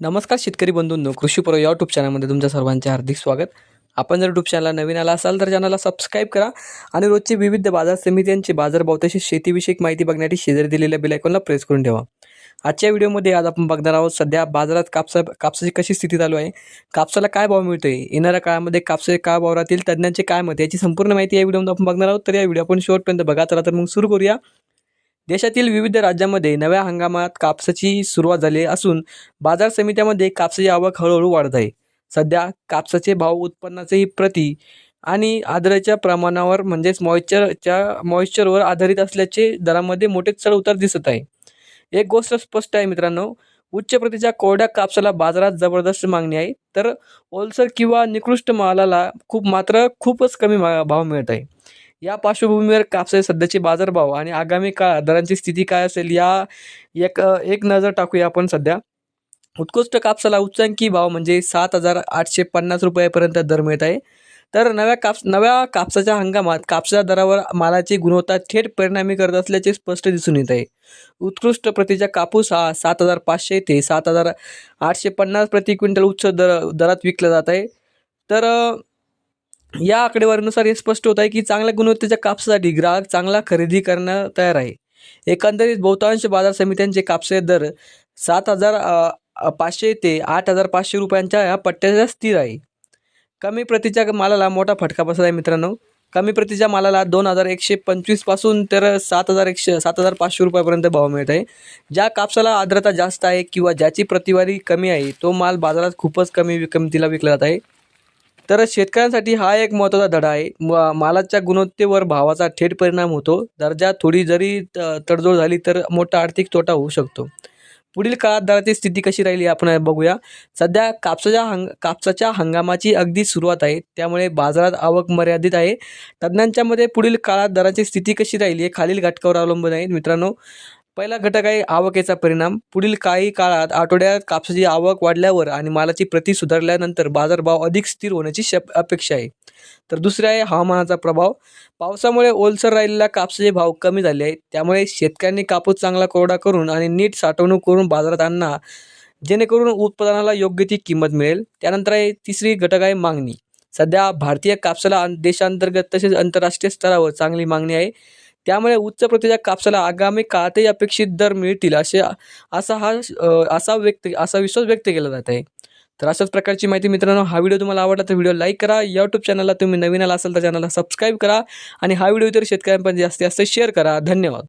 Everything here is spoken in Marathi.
नमस्कार शेतकरी बंधूंनो कृषी प्रो यूट्यूब चॅनलमध्ये तुमच्या सर्वांचे हार्दिक स्वागत. आपण जर यूट्यूब चॅनलला नवीन आला असाल तर चॅनलला सबस्क्राईब करा आणि रोजचे विविध बाजार समित्यांचे बाजारभाव तसेच शेतीविषयक माहिती बघण्यासाठी शेजारी दिलेल्या बिलायकॉनला प्रेस करून ठेवा. आजच्या व्हिडिओमध्ये आज आपण बघणार आहोत सध्या बाजारात कापसा कापसाची कशी स्थिती चालू आहे कापसाला काय भाव मिळतोय येणाऱ्या काळामध्ये कापसाचे काय भाव राहतील तज्ज्ञांचे काय मत याची संपूर्ण माहिती या व्हिडिओमध्ये आपण बघणार आहोत. तर या व्हिडिओ आपण शेवटपर्यंत बघा चला तर मग सुरू करूया. देशातील विविध राज्यांमध्ये नव्या हंगामात कापसाची सुरुवात झाली असून बाजार समित्यामध्ये कापसाची आवक हळूहळू वाढत आहे. सध्या कापसाचे भाव उत्पन्नाचेही प्रति आणि आदराच्या प्रमाणावर म्हणजेच मॉइश्चरच्या मॉइश्चरवर आधारित असल्याचे दरामध्ये मोठे चढ उतार दिसत आहे. एक गोष्ट स्पष्ट आहे मित्रांनो उच्च प्रतीच्या कोरड्या कापसाला बाजारात जबरदस्त मागणी आहे तर ओलसर किंवा निकृष्ट मालाला खूप मात्र खूपच कमी भाव मिळत आहे. या पार्श्वभूमीवर कापसाचे सध्याचे बाजारभाव आणि आगामी काळात दरांची स्थिती काय असेल या एक एक नजर टाकूया आपण सध्या. उत्कृष्ट कापसाला उच्चांकी भाव म्हणजे सात हजार आठशे पन्नास रुपयापर्यंत दर मिळत आहे. तर नव्या काप नव्या कापसाच्या हंगामात कापसाच्या दरावर मालाची गुणवत्ता थेट परिणामी करत असल्याचे स्पष्ट दिसून येत आहे. उत्कृष्ट प्रतीचा कापूस हा सात हजार पाचशे ते सात हजार आठशे पन्नास प्रति क्विंटल उच्च दर दरात विकला जात आहे. तर या आकडेवारीनुसार हे स्पष्ट होत आहे की चांगल्या गुणवत्तेच्या कापसासाठी ग्राहक चांगला खरेदी करण्यास तयार आहे. एकंदरीत बहुतांश बाजार समित्यांचे कापसे दर सात हजार पाचशे ते आठ हजार पाचशे रुपयांच्या या पट्ट्याच्या स्थिर आहे. कमी प्रतीच्या मालाला मोठा फटका बसला आहे मित्रांनो. कमी प्रतीच्या मालाला दोन हजार एकशे पंचवीसपासून तर सात हजार एकशे सात हजार पाचशे रुपयापर्यंत भाव मिळत आहे. ज्या कापसाला आर्द्रता जास्त आहे किंवा ज्याची प्रतिवारी कमी आहे तो माल बाजारात खूपच कमी किमतीला विकला जात आहे. तर शेतकऱ्यांसाठी हा एक महत्त्वाचा धडा आहे. म मालाच्या गुणवत्तेवर भावाचा थेट परिणाम होतो. दर्जा थोडी जरी त- तडजोड झाली तर मोठा आर्थिक तोटा होऊ शकतो. पुढील काळात दराची स्थिती कशी राहिली आपण बघूया. सध्या कापसाच्या हंग कापसाच्या हंगामाची अगदी सुरुवात आहे. त्यामुळे बाजारात आवक मर्यादित आहे. तज्ज्ञांच्या मते पुढील काळात दराची स्थिती कशी राहिली हे खालील घटकावर अवलंबून आहे. मित्रांनो पहिला घटक आहे आवकेचा परिणाम. पुढील काही काळात आठवड्यात कापसाची आवक वाढल्यावर आणि मालाची प्रती सुधारल्यानंतर बाजारभाव अधिक स्थिर होण्याची शप अपेक्षा आहे. तर दुसरे आहे हवामानाचा प्रभाव. पावसामुळे ओलसर राहिलेल्या कापसाचे भाव कमी झाले आहेत. त्यामुळे शेतकऱ्यांनी कापूस चांगला कोरडा करून आणि नीट साठवणूक करून बाजारात आणणं जेणेकरून उत्पादनाला योग्य ती किंमत मिळेल. त्यानंतर आहे तिसरी घटक आहे मागणी. सध्या भारतीय कापसाला देशांतर्गत तसेच आंतरराष्ट्रीय स्तरावर चांगली मागणी आहे. त्यामुळे उच्च प्रतीच्या कापसाला आगामी काळातही अपेक्षित दर मिळतील असे असा हा असा व्यक्त असा विश्वास व्यक्त केला जात आहे. तर अशाच प्रकारची माहिती मित्रांनो हा व्हिडिओ तुम्हाला आवडला तर व्हिडिओ लाईक करा. यूट्यूब चॅनलला तुम्ही नवीन आला असाल तर चॅनलला सबस्क्राईब करा. आणि हा व्हिडिओ इतर शेतकऱ्यांपर्यंत जास्तीत जास्त शेअर करा. धन्यवाद.